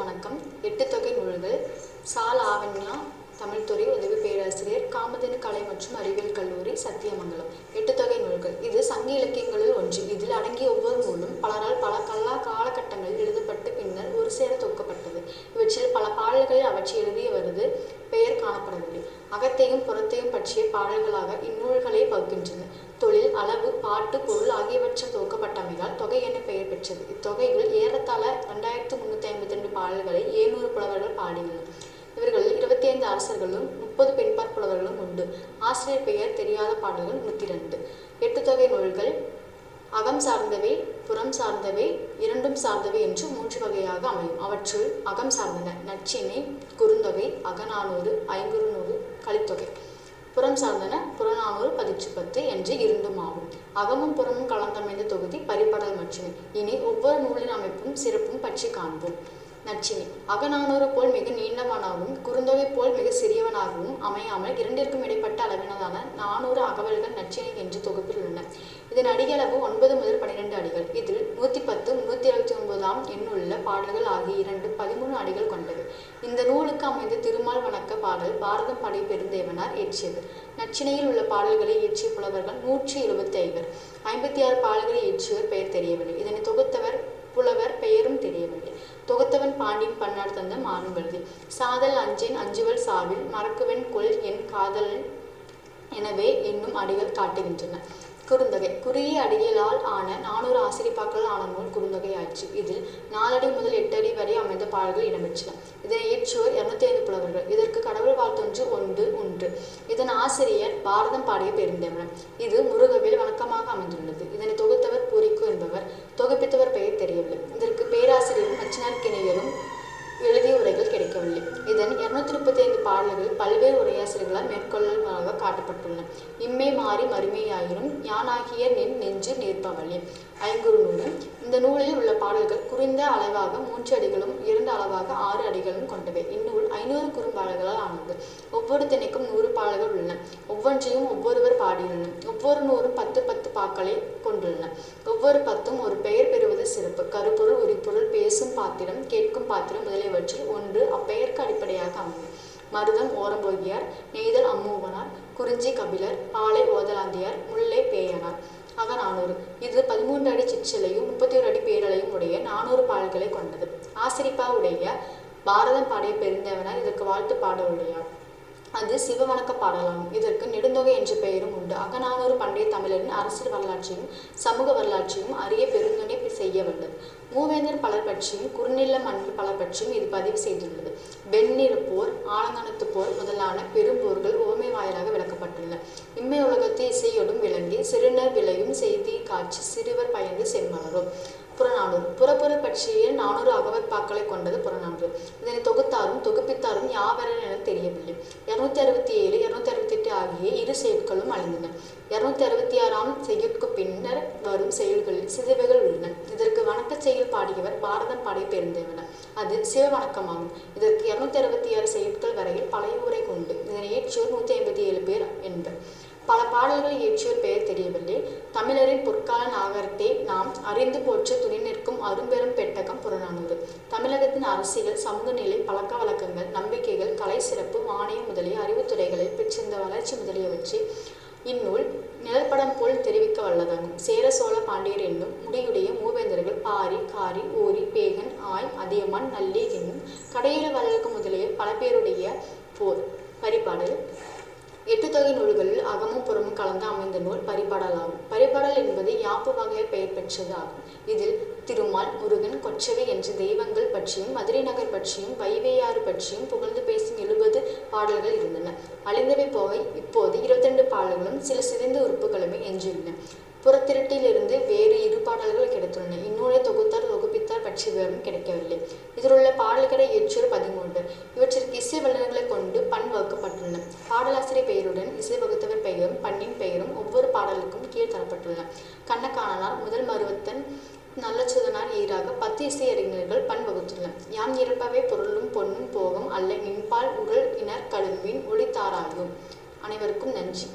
வணக்கம். எட்டு தொகை நூல்கள். சால் ஆவண்யா தமிழ்துறை உதவி பேராசிரியர் காமதேனு கலை மற்றும் அறிவியல் கல்லூரி சத்தியமங்கலம். எட்டு தொகை நூல்கள். இது சங்க இலக்கியங்களில் ஒன்று. இதில் அடங்கிய ஒவ்வொரு நூலும் பலரால் பல கல்லா காலகட்டங்களில் எழுதப்பட்டு பின்னர் ஒரு சேர தொகுக்கப்பட்டது. இவற்றில் பல பாடல்களில் அவற்றை எழுதியவரது காணப்படவில்லை அகத்தையும் புறத்தையும் பற்றிய பாடல்களாக இந்நூல்களே வகுக்கின்றன தொழில் அளவு பாட்டு பொருள் ஆகியவற்றில் தொகுக்கப்பட்டமையால் தொகை என பெயர் பெற்றது. இத்தொகைகள் ஏறத்தாழ ரெண்டாயிரத்து முன்னூற்றி ஐம்பத்தி ரெண்டு பாடல்களை ஏழ்நூறு புலவர்கள் பாடியுள்ளனர். இவர்களில் இருபத்தி ஐந்து அரசர்களும் முப்பது பெண்பார் புலவர்களும் உண்டு. ஆசிரியர் பெயர் தெரியாத பாடல்கள் நூற்றி ரெண்டு எட்டு தொகை நூல்கள் அகம் சார்ந்தவை புறம் சார்ந்தவை இரண்டும் சார்ந்தவை என்று மூன்று வகையாக அமையும். அவற்றுள் அகம் சார்ந்தன. நச்சினை குறுந்தொகை அகநானூறு ஐங்குறுநூறு கலித்தொகை புறம் சார்ந்தன புறநானூறு பதிற்று பத்து என்று இரண்டும் ஆகும். அகமும் புறமும் கலந்தமைந்த தொகுதி பரிபடல் மட்டுமே. இனி ஒவ்வொரு நூலின் அமைப்பும் சிறப்பும் பற்றி காண்போம். நச்சினை அகநானூறு போல் மிக நீண்டமானாலும் குறுந்தொகை போல் மிக சிறு சிறியவனாகவும் அமையாமல் இரண்டிற்கும் இடைப்பட்ட அளவினதான நானூறு அகவல்கள் நச்சினை என்று தொகுப்பில் உள்ளன. இதன் அடிகளவு ஒன்பது முதல் பன்னிரெண்டு அடிகள். இதில் நூற்றி பத்து முன்னூற்றி இருபத்தி ஒன்பதாம் எண்ணுள்ள பாடல்கள் ஆகிய இரண்டு பதிமூணு அடிகள் கொண்டது. இந்த நூலுக்கு அமைந்த திருமால் வணக்க பாடல் பாரதம் படை பெருந்தேவனார் இயற்றியது. நச்சினையில் உள்ள பாடல்களை இயற்றிய புலவர்கள் நூற்றி இருபத்தி ஐவர் ஐம்பத்தி ஆறு பாடல்களை இயற்றியவர் பெயர் தெரியவில்லை. இதனை தொகுத்தவர் புலவர் பெயரும் தெரியவில்லை. தொகுத்தவன் பாண்டியன் பன்னார் தந்த மாறும்பழுதி சாதல் அஞ்சேன் அஞ்சுவல் சாவில் மறக்குவன் கொல் என் காதல் எனவே என்னும் அடிகள் காட்டுகின்றன. குறுந்தொகை. குறுகிய அடிகளால் ஆன நானூறு ஆசிரியப்பாக்கள் ஆன நூல் குறுந்தொகை ஆச்சு இதில் நாலடி முதல் எட்டு அடி வரை அமைந்த பாடல்கள் இடம்பெற்றன. இதனை இயற்றுவோர் இருநூத்தி ஐந்து புலவர்கள். இதற்கு கடவுள் வாழ்த்தொன்று ஒன்று ஒன்று இதன் ஆசிரியர் பாரதம் பாடிய பெருந்தேவன் இது முருகவில் வணக்கமாக அமைந்துள்ளது. இதனை தொகுத்தவர் பூரிக்கு என்பவர் தொகுப்பித்தவர் பெயர் தெரியவில்லை இதற்கு நச்சினார்க்கிணையரும் எழுதிய உரைகள் கிடைக்கவில்லை. இதன் இருநூத்தி முப்பத்தி ஐந்து பாடல்கள் பல்வேறு உரையாசிரியர்களால் மேற்கொள்ளலாக காட்டப்பட்டுள்ளன. இம்மை மாறி மறுமையாயிரும் யானாகிய நின் நெஞ்சு நிற்பவழி ஐங்குறு நூலும் இந்த நூலில் உள்ள பாடல்கள் குறைந்த அளவாக மூன்று அடிகளும் இரண்டு அளவாக ஆறு அடிகளும் கொண்டவை. இந்நூல் ஐநூறு குறும்பாடல்களால் ஆனது. ஒவ்வொரு திணைக்கும் நூறு பாடல்கள் உள்ளன. ஒவ்வொன்றையும் ஒவ்வொருவர் பாடியுள்ளனர். ஒவ்வொரு நூறும் பத்து பத்து பாக்களை கொண்டுள்ளன. ஒவ்வொரு பத்தும் ஒரு பெயர் பெறுவது சிறப்பு. கருப்பொருள் உரிப்பொருள் பேசும் பாத்திரம் கேட்கும் பாத்திரம் முதலியவற்றில் ஒன்று அப்பெயருக்கு அடிப்படையாக அமையும். மருதம் ஓரம்போகியார் நெய்தல் அம்மூவனார் குறிஞ்சி கபிலர் பாலை ஓதலாந்தியார் முல்லை பேயனார். அகநானூறு. இது பதிமூன்று அடி சிற்சிலையும் முப்பத்தி ஒரு அடி பேரலையும் உடைய நானூறு பாடல்களை கொண்டது. ஆசிரிப்பா உடைய பாரதம் பாடிய பெருந்தேவனார் இதற்கு வாழ்த்து பாட உடையார் அது சிவவணக்க பாடலாகும் இதற்கு நெடுந்தொகை என்ற பெயரும் உண்டு. அகநானூறு பண்டைய தமிழரின் அரசியல் வரலாற்றையும் சமூக வரலாற்றையும் அறிய பெருந்துணை செய்ய வல்லது மூவேந்தர் பலர் பற்றியும் குறுநில மன்னர் பலர் பற்றியும் இது பதிவு செய்துள்ளது. வெண்ணிற போர் ஆலங்கணத்து போர் முதலான பெரும்போர்கள் ஓமை வாயிலாக விளக்கப்பட்டுள்ளன. இம்மை உலகத்தை இசையோடும் விளங்கி சிறுநர் விளையும் செய்தி காட்சி சிறுவர் பயந்து செம்மலரும். புறநானூறு புறப்புற பற்றிய நானூறு அகவற்பாக்களை கொண்டது புறநானூறு. இதனை தொகுத்தாரும் தொகுப்பித்தாரும் யாவரன் என தெரியவில்லை. இருநூத்தி அறுபத்தி ஏழு இருநூத்தி அறுபத்தி எட்டு ஆகிய இரு செயல்களும் அழிந்தன. இருநூத்தி அறுபத்தி ஆறாம் செய்யுட்கு பின்னர் வரும் செயல்களில் சிதைவுகள் உள்ளன. இதற்கு வணக்க செயல் பாடியவர் பாரதம் பாடிய பெருந்தேவனர் அது சிவ வணக்கமாகும் இதற்கு இருநூத்தி அறுபத்தி ஆறு செயல்கள் வரையில் பழைய உரை கொண்டு இதனை ஏற்றியோர் நூத்தி ஐம்பத்தி ஏழு பேர் என்பர். பல பாடல்கள் இயற்றியோர் பெயர் தெரியவில்லை. தமிழரின் பொற்கால நாகரத்தை நாம் அறிந்து போற்ற துணை நிற்கும் அரும்பெரும் பெட்டகம் புறநானூறு. தமிழகத்தின் அரசியல் சமூக நிலை பழக்க வழக்கங்கள் நம்பிக்கைகள் கலை சிறப்பு மானியம் முதலிய அறிவுத்துறைகளில் பெற்றிருந்த வளர்ச்சி முதலியவற்றை இந்நூல் நிழற்படம் போல் தெரிவிக்க வல்லதாகும். சேர சோழ பாண்டியர் என்னும் முடியுடைய மூவேந்தர்கள் பாரி காரி ஓரி பேகன் ஆய் அதியமான் நல்லி என்னும் கடையில வழக்கு முதலிய பல பேருடைய போர் பரிபாடல் எட்டு தொகை நூல்களில் அகமும் புறமும் கலந்து அமைந்த நூல் பரிபாடல் ஆகும் பரிபாடல் என்பது யாப்பு வகையில் பெயர் பெற்றது ஆகும் இதில் திருமால் முருகன் கொச்சவை என்ற தெய்வங்கள் பற்றியும் மதுரை நகர் பற்றியும் வைவேயாறு பற்றியும் புகழ்ந்து பேசும் எழுபது பாடல்கள் இருந்தன. அழிந்தவை போக இப்போது இருபத்தி ரெண்டு பாடல்களும் சில சிதைந்த உறுப்புகளுமே எஞ்சியுள்ளன. புறத்திரட்டிலிருந்து வேறு இரு பாடல்கள் கிடைத்துள்ளன. இந்நூலை தொகுத்தார் தொகுப்பித்தார் பற்றி விவரம் கிடைக்கவில்லை. இதில் உள்ள பாடல்களை ஏற்றோர் பதிமூன்று இவற்றிற்கு இசை வல்லுநர்களை கொண்டு பெயரும் பண்ணின் பெயரும் ஒவ்வொரு பாடலுக்கும் கீழ் தரப்பட்டுள்ளன. கண்ணக்காணனார் முதல் மருவத்தன் நல்லச்சுதனார் ஈராக பத்து இசையறிஞர்கள் பண் யாம் இறப்பவே பொருளும் பொன்னும் போகும் அல்ல நின்பால் உடல் இனர் கழுவின் ஒளித்தாராகும் அனைவருக்கும் நன்றி.